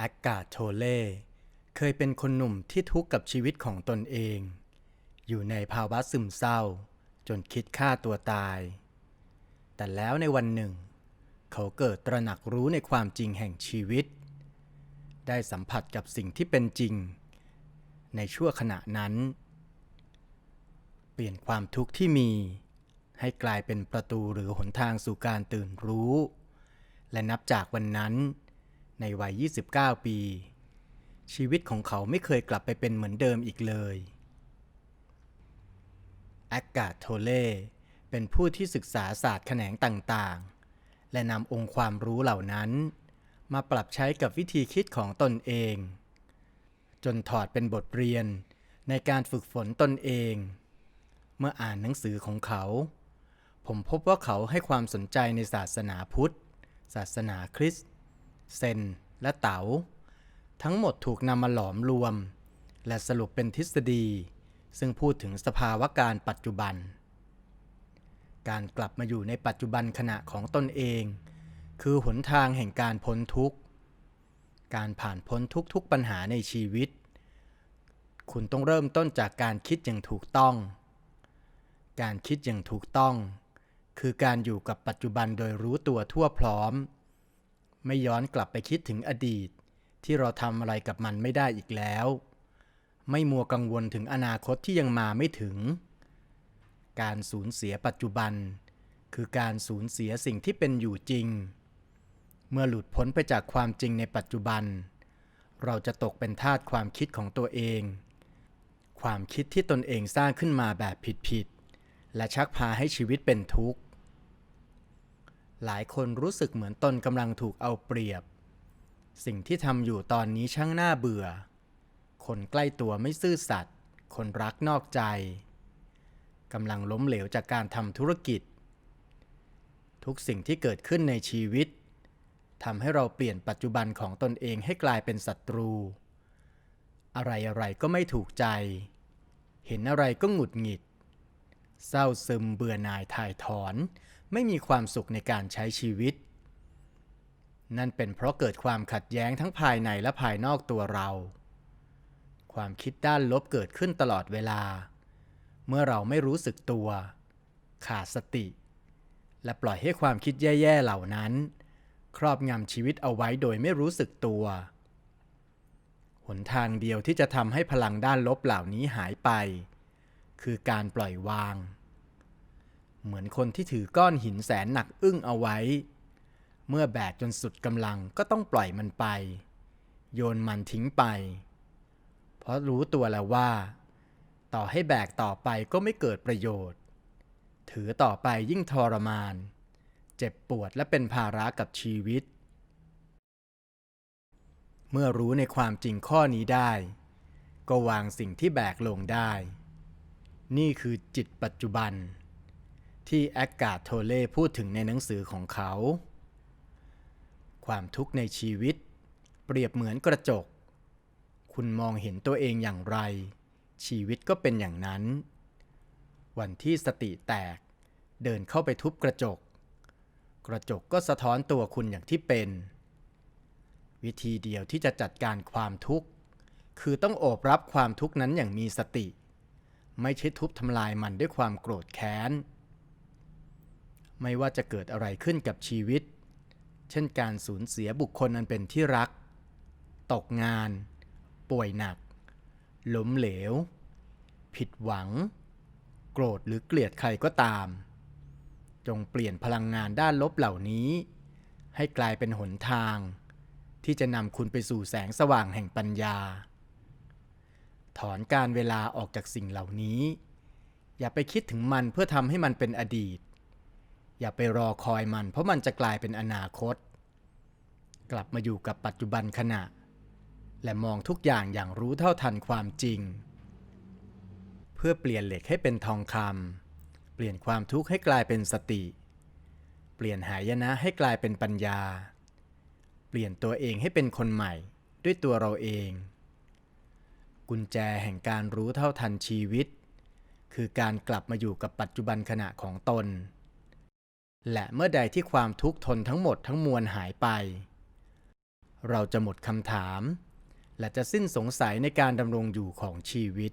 อากาศโทเล่เคยเป็นคนหนุ่มที่ทุกข์กับชีวิตของตนเอง อยู่ในภาวะซึมเศร้า จนคิดฆ่าตัวตาย แต่แล้วในวันหนึ่ง เขาเกิดตระหนักรู้ในความจริงแห่งชีวิต ได้สัมผัสกับสิ่งที่เป็นจริง ในชั่วขณะนั้น เปลี่ยนความทุกข์ที่มี ให้กลายเป็นประตูหรือหนทางสู่การตื่นรู้ และนับจากวันนั้น ในวัย 29 ปี ชีวิตของเขาไม่เคยกลับไปเป็นเหมือนเดิมอีกเลยอากาศโทเล่เป็นผู้ที่ศึกษาศาสตร์แขนงต่างๆ และนำองค์ความรู้เหล่านั้น มาปรับใช้กับวิธีคิดของตนเอง จนถอดเป็นบทเรียนในการฝึกฝนตนเอง เมื่ออ่านหนังสือของเขา ผมพบว่าเขาให้ความสนใจในศาสนาพุทธ ศาสนาคริสต์ เซน และเต๋า ทั้งหมดถูกนำมาหลอมรวม และสรุปเป็นทฤษฎี ซึ่งพูดถึงสภาวะการปัจจุบัน การกลับมาอยู่ในปัจจุบันขณะของตนเอง คือหนทางแห่งการพ้นทุกข์ การผ่านพ้นทุกๆปัญหาในชีวิต คุณต้องเริ่มต้นจากการคิดอย่างถูกต้อง การคิดอย่างถูกต้อง คือการอยู่กับปัจจุบันโดยรู้ตัวทั่วพร้อม ไม่ย้อนกลับไปคิดถึงอดีต ที่เราทำอะไรกับมันไม่ได้อีกแล้ว ไม่มัวกังวลถึงอนาคตที่ยังมาไม่ถึง การสูญเสียปัจจุบัน คือการสูญเสียสิ่งที่เป็นอยู่จริง เมื่อหลุดพ้นไปจากความจริงในปัจจุบัน เราจะตกเป็นทาสความคิดของตัวเอง ความคิดที่ตนเองสร้างขึ้นมาแบบผิดๆและชักพาให้ชีวิตเป็นทุกข์ หลายคนรู้สึกเหมือนตนกำลังถูกเอาเปรียบ สิ่งที่ทำอยู่ตอนนี้ช่างน่าเบื่อ คนใกล้ตัวไม่ซื่อสัตย์ คนรักนอกใจ กำลังล้มเหลวจากการทำธุรกิจ ทุกสิ่งที่เกิดขึ้นในชีวิตทำให้เราเปลี่ยนปัจจุบันของตนเองให้กลายเป็นศัตรู อะไรๆก็ไม่ถูกใจ เห็นอะไรก็หงุดหงิด เศร้าซึมเบื่อหน่ายถ่ายถอน ไม่มีความสุขในการใช้ชีวิต นั่นเป็นเพราะเกิดความขัดแย้งทั้งภายในและภายนอกตัวเรา ความคิดด้านลบเกิดขึ้นตลอดเวลา เมื่อเราไม่รู้สึกตัว ขาดสติ และปล่อยให้ความคิดแย่ๆเหล่านั้น ครอบงำชีวิตเอาไว้โดยไม่รู้สึกตัวหนทางเดียวที่จะทำให้พลังด้านลบเหล่านี้หายไป คือการปล่อยวาง เหมือนคนที่ถือก้อนหินแสนหนักอึ้งเอาไว้ เมื่อแบกจนสุดกำลังก็ต้องปล่อยมันไป โยนมันทิ้งไป เพราะรู้ตัวแล้วว่า ต่อให้แบกต่อไปก็ไม่เกิดประโยชน์ ถือต่อไปยิ่งทรมาน เจ็บปวดและเป็นภาระกับชีวิต เมื่อรู้ในความจริงข้อนี้ได้ ก็วางสิ่งที่แบกลงได้ นี่คือจิตปัจจุบัน ที่แอคกาดโทเล่พูดถึงในหนังสือของเขา ความทุกข์ในชีวิต เปรียบเหมือนกระจก คุณมองเห็นตัวเองอย่างไร ชีวิตก็เป็นอย่างนั้น วันที่สติแตก เดินเข้าไปทุบกระจก กระจกก็สะท้อนตัวคุณอย่างที่เป็น วิธีเดียวที่จะจัดการความทุกข์ คือต้องโอบรับความทุกข์นั้นอย่างมีสติ ไม่ใช่ทุบทำลายมันด้วยความโกรธแค้น ไม่ว่าจะเกิดอะไรขึ้นกับชีวิต เช่นการสูญเสียบุคคลอันเป็นที่รัก ตกงาน ป่วยหนัก ล้มเหลว ผิดหวัง โกรธหรือเกลียดใครก็ตาม จงเปลี่ยนพลังงานด้านลบเหล่านี้ ให้กลายเป็นหนทาง ที่จะนำคุณไปสู่แสงสว่างแห่งปัญญา ถอนการเวลาออกจากสิ่งเหล่านี้ อย่าไปคิดถึงมันเพื่อทำให้มันเป็นอดีต อย่าไปรอคอยมัน เพราะมันจะกลายเป็นอนาคต กลับมาอยู่กับปัจจุบันขณะ และมองทุกอย่างอย่างรู้เท่าทันความจริง เพื่อเปลี่ยนเหล็กให้เป็นทองคำเปลี่ยนความทุกข์ให้กลายเป็นสติ เปลี่ยนหายนะให้กลายเป็นปัญญา เปลี่ยนตัวเองให้เป็นคนใหม่ ด้วยตัวเราเอง กุญแจแห่งการรู้เท่าทันชีวิต คือการกลับมาอยู่กับปัจจุบันขณะของตน และเมื่อใดที่ความทุกข์ทนทั้งหมดทั้งมวลหายไป เราจะหมดคำถาม และจะสิ้นสงสัยในการดำรงอยู่ของชีวิต